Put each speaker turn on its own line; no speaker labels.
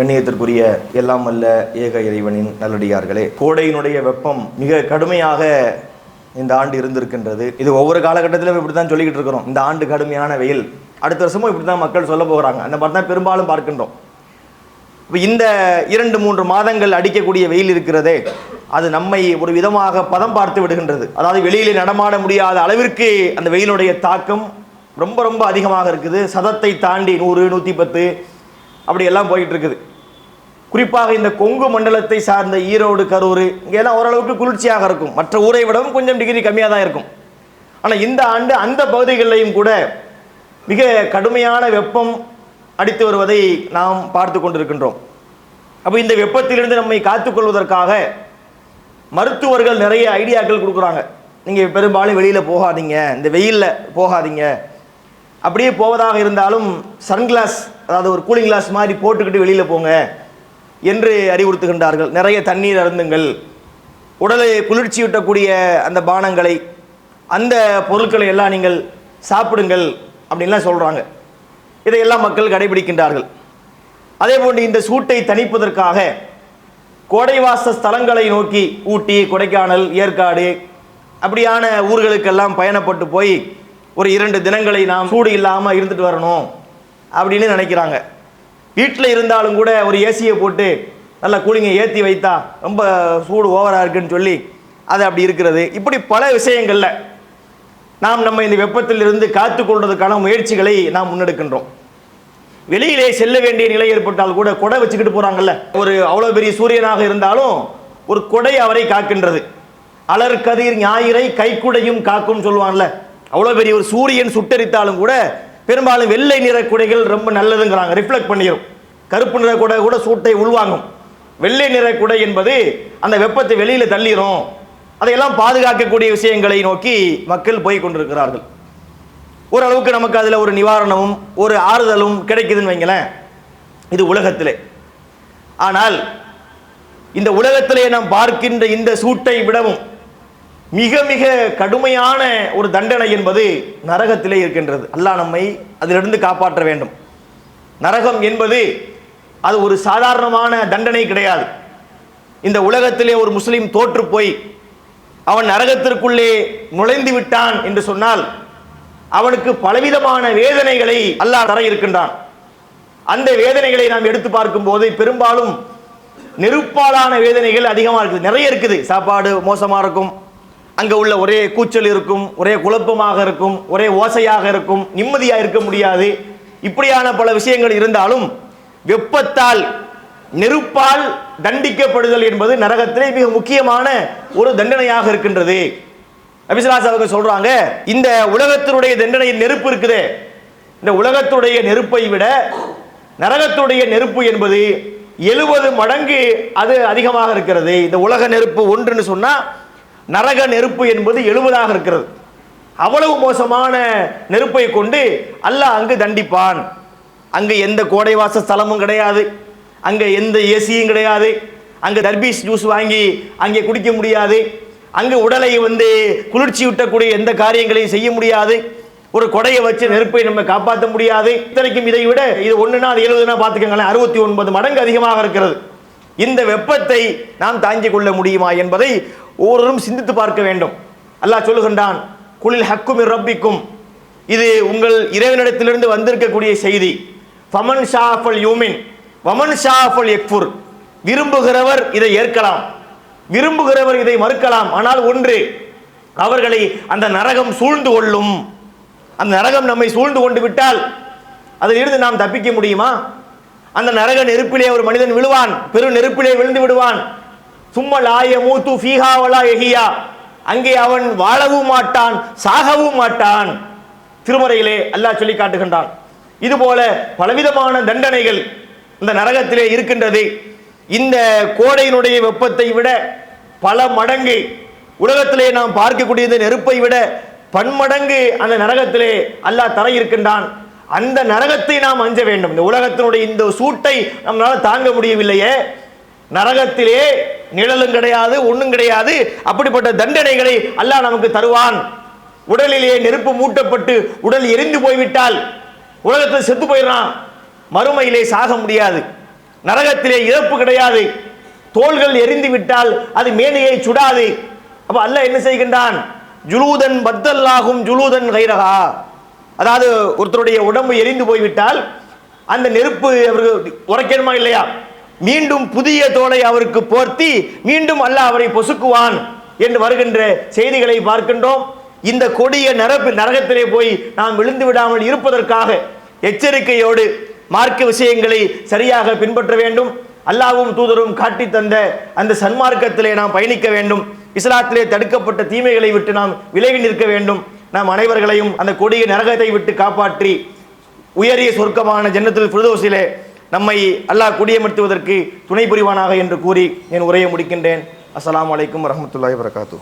கண்ணியத்திற்குரிய எல்லாம் அல்ல ஏக இறைவனின் நல்லடியார்களே கோடையினுடைய வெப்பம் மிக கடுமையாக இந்த ஆண்டு இருந்திருக்கின்றது. இது ஒவ்வொரு காலகட்டத்திலும் இப்படி தான் சொல்லிக்கிட்டு இருக்கிறோம். இந்த ஆண்டு கடுமையான வெயில். அடுத்த வருஷமும் இப்படி தான் மக்கள் சொல்ல போகிறாங்க. அந்த மாதிரி தான் பெரும்பாலும் பார்க்கின்றோம். இப்போ இந்த இரண்டு மூன்று மாதங்கள் அடிக்கக்கூடிய வெயில் இருக்கிறதே அது நம்மை ஒரு விதமாக பதம் பார்த்து விடுகின்றது. அதாவது வெளியிலே நடமாட முடியாத அளவிற்கு அந்த வெயிலுடைய தாக்கம் ரொம்ப ரொம்ப அதிகமாக இருக்குது. சதத்தை தாண்டி நூறு நூற்றி பத்து அப்படியெல்லாம் போயிட்டு இருக்குது. குறிப்பாக இந்த கொங்கு மண்டலத்தை சார்ந்த ஈரோடு கரூர் இங்கெல்லாம் ஓரளவுக்கு குளிர்ச்சியாக இருக்கும். மற்ற ஊரை விடவும் கொஞ்சம் டிகிரி கம்மியாக தான் இருக்கும். ஆனால் இந்த ஆண்டு அந்த பகுதிகளிலையும் கூட மிக கடுமையான வெப்பம் அடித்து வருவதை நாம் பார்த்து கொண்டிருக்கின்றோம். அப்போ இந்த வெப்பத்திலிருந்து நம்மை காத்துக்கொள்வதற்காக மருத்துவர்கள் நிறைய ஐடியாக்கள் கொடுக்குறாங்க. நீங்கள் பெரும்பாலும் வெளியில் போகாதீங்க இந்த வெயிலில் போகாதீங்க. அப்படியே போவதாக இருந்தாலும் சன்கிளாஸ் அதாவது ஒரு கூலிங் கிளாஸ் மாதிரி போட்டுக்கிட்டு வெளியில் போங்க. என்று அறிவுறுத்துகின்றார்கள். நிறைய தண்ணீர் அருந்துங்கள். உடலை குளிர்ச்சியூட்டக்கூடிய அந்த பானங்களை அந்த பொருட்களை எல்லாம் நீங்கள் சாப்பிடுங்கள் அப்படின்லாம் சொல்கிறாங்க இதையெல்லாம் மக்கள் கடைபிடிக்கின்றார்கள். அதே போன்று இந்த சூட்டை தணிப்பதற்காக கோடைவாச ஸ்தலங்களை நோக்கி ஊட்டி கொடைக்கானல் ஏற்காடு அப்படியான ஊர்களுக்கெல்லாம் பயணப்பட்டு போய் ஒரு இரண்டு தினங்களை நாம் சூடு இல்லாமல் இருந்துட்டு வரணும் அப்படின்னு நினைக்கிறாங்க. வீட்டில் இருந்தாலும் கூட ஒரு ஏசியை போட்டு நல்லா கூலிங்கை ஏற்றி வைத்தா ரொம்ப சூடு ஓவராக இருக்குன்னு சொல்லி அது அப்படி இருக்கிறது. இப்படி பல விஷயங்களில் நாம் நம்ம இந்த வெப்பத்திலிருந்து காத்துக்கொள்வதற்கான முயற்சிகளை நாம் முன்னெடுக்கின்றோம். வெளியிலே செல்ல வேண்டிய நிலை ஏற்பட்டால் கூட கொடை வச்சுக்கிட்டு போகிறாங்கல்ல ஒரு அவ்வளோ பெரிய சூரியனாக இருந்தாலும் ஒரு கொடை அவரை காக்கின்றது. அலர் கதிர் ஞாயிறை கைக்குடையும் காக்கும் சொல்லுவாங்கல்ல. அவ்வளோ பெரிய ஒரு சூரியன் சுட்டரித்தாலும் கூட பெரும்பாலும் வெள்ளை நிற குடைகள் ரொம்ப நல்லதுங்கிறாங்க. ரிஃப்ளெக்ட் பண்ணிடும் கருப்பு நிற குடை கூட சூட்டை உள்வாங்கும். வெள்ளை நிற குடை என்பது அந்த வெப்பத்தை வெளியில் தள்ளிடும் அதையெல்லாம் பாதுகாக்கக்கூடிய விஷயங்களை நோக்கி மக்கள் போய் கொண்டிருக்கிறார்கள். ஓரளவுக்கு நமக்கு அதில் ஒரு நிவாரணமும் ஒரு ஆறுதலும் கிடைக்குதுன்னு வைங்களேன். இது உலகத்திலே. ஆனால் இந்த உலகத்திலே நாம் பார்க்கின்ற இந்த சூட்டை விடவும் மிக மிக கடுமையான ஒரு தண்டனை என்பது நரகத்திலே இருக்கின்றது. அல்லாஹ் நம்மை அதிலிருந்து காப்பாற்ற வேண்டும். நரகம் என்பது அது ஒரு சாதாரணமான தண்டனை கிடையாது. இந்த உலகத்திலே ஒரு முஸ்லீம் தோற்று போய் அவன் நரகத்திற்குள்ளே நுழைந்து விட்டான் என்று சொன்னால் அவனுக்கு பலவிதமான வேதனைகளை அல்லாஹ் தர இருக்கின்றான். அந்த வேதனைகளை நாம் எடுத்து பார்க்கும்போது பெரும்பாலும் நெருப்பாலான வேதனைகள் அதிகமாக இருக்குது. நிறைய இருக்குது. சாப்பாடு மோசமாக இருக்கும். அங்கே உள்ள ஒரே கூச்சல் இருக்கும் ஒரே குழப்பமாக இருக்கும் ஒரே ஓசையாக இருக்கும் நிம்மதியாக இருக்க முடியாது. இப்படியான பல விஷயங்கள் இருந்தாலும் வெப்பத்தால் நெருப்பால் தண்டிக்கப்படுதல் என்பது நரகத்திலே மிக முக்கியமான ஒரு தண்டனையாக இருக்கின்றது. அபிசலாஸ் அவங்க சொல்றாங்க இந்த உலகத்தினுடைய தண்டனை நெருப்பு இருக்குதே. இந்த உலகத்துடைய நெருப்பை விட நரகத்துடைய நெருப்பு என்பது எழுபது மடங்கு அது அதிகமாக இருக்கிறது. இந்த உலக நெருப்பு ஒன்றுன்னு சொன்னா நரக நெருப்பு என்பது எழுபதாக இருக்கிறது. அவ்வளவு மோசமான நெருப்பை கொண்டு அல்லாஹ் அங்கு தண்டிப்பான். அங்கு எந்த கோடைவாச ஸ்தலமும் கிடையாது. அங்கே எந்த ஏசியும் கிடையாது. அங்கே தர்பீஸ் ஜூஸ் வாங்கி அங்கே குடிக்க முடியாது. அங்கு உடலை வந்து குளிர்ச்சி விட்டக்கூடிய எந்த காரியங்களையும் செய்ய முடியாது. ஒரு கொடையை வச்சு நெருப்பை நம்ம காப்பாற்ற முடியாது. இத்தனைக்கும் இதை விட இது ஒன்றுனா அது எழுபதுனா பார்த்துக்கங்களேன் அறுபத்தி ஒன்பது மடங்கு அதிகமாக இருக்கிறது. இந்த வெப்பத்தை நாம் தாங்கிக் கொள்ள முடியுமா என்பதை ஒவ்வொருவரும் சிந்தித்து பார்க்க வேண்டும். அல்லாஹ் சொல்லுகின்றான் குளில் ஹக்கும் ரப்பிக்கும். இது உங்கள் இறைவனிடத்திலிருந்து வந்திருக்கக்கூடிய செய்தி. ஃபமன் ஷாஃபல் யூமின். வமன் ஷாஃபல் எக்ஃபுர் விரும்புகிறவர் இதை ஏற்கலாம். விரும்புகிறவர் இதை மறுக்கலாம். ஆனால் ஒன்று அவர்களை அந்த நரகம் சூழ்ந்து கொள்ளும். அந்த நரகம் நம்மை சூழ்ந்து கொண்டு விட்டால் அதிலிருந்து நாம் தப்பிக்க முடியுமா? அந்த நரக நெருப்பிலே ஒரு மனிதன் விழுவான் பெரு நெருப்பிலே விழுந்து விடுவான். சும்மா லாய மூத்து ஃபீஹாவலா எஹியா. அங்கே அவன் வாழவும் மாட்டான் சாகவும் மாட்டான். திருமறையிலே அல்லாஹ் சொல்லி காட்டுகின்றான். இதுபோல பலவிதமான தண்டனைகள் இந்த நரகத்திலே இருக்கின்றது. இந்த கோடையினுடைய வெப்பத்தை விட பல மடங்கு உலகத்திலே நாம் பார்க்கக்கூடிய இந்த நெருப்பை விட பன்மடங்கு அந்த நரகத்திலே அல்லாஹ் தர இருக்கின்றான். அந்த நரகத்தை நாம் அஞ்ச வேண்டும். இந்த உலகத்தினுடைய இந்த சூட்டை நம்மளால தாங்க முடியவில்லையே. நரகத்திலே நிழலும் கிடையாது ஒன்றும் கிடையாது. அப்படிப்பட்ட தண்டனைகளை அல்லாஹ் நமக்கு தருவான். உடலிலே நெருப்பு மூட்டப்பட்டு உடல் எரிந்து போய்விட்டால் உலகத்தில் செத்து போயிடறான். மறுமையிலே சாக முடியாது. நரகத்திலே இறப்பு கிடையாது. தோள்கள் எரிந்து விட்டால் அது மேனியை சுடாது. அப்ப அல்லாஹ் என்ன செய்கின்றான்? ஜுலூதன் பத்தல்லாகும் ஜுலூதன் கைரகா அதாவது ஒருத்தருடைய உடம்பு எரிந்து போய்விட்டால் அந்த நெருப்பு அவருக்கு உரைக்கணுமா இல்லையா? மீண்டும் புதிய தோலை அவருக்கு போர்த்தி மீண்டும் அல்லாஹ் அவரை பொசுக்குவான் என்று வருகின்ற செய்திகளை பார்க்கின்றோம். இந்த கொடிய நரப்பு நரகத்திலே போய் நாம் விழுந்து விடாமல் இருப்பதற்காக எச்சரிக்கையோடு மார்க்க விஷயங்களை சரியாக பின்பற்ற வேண்டும். அல்லாவும் தூதரும் காட்டி தந்த அந்த சன்மார்க்கத்திலே நாம் பயணிக்க வேண்டும். இஸ்லாத்திலே தடுக்கப்பட்ட தீமைகளை விட்டு நாம் விலகி நிற்க வேண்டும். நாம் அனைவர்களையும் அந்த கொடிய நரகத்தை விட்டு காப்பாற்றி உயரிய சொர்க்கமான ஜன்னத்தில் ஃபிர்தௌஸிலே நம்மை அல்லாஹ் குடியமர்த்துவதற்கு துணை புரிவானாக என்று கூறி என் உரையை முடிக்கின்றேன். அஸ்லாம் வலைக்கம் வரமத்துல்லாய் வரகாத்து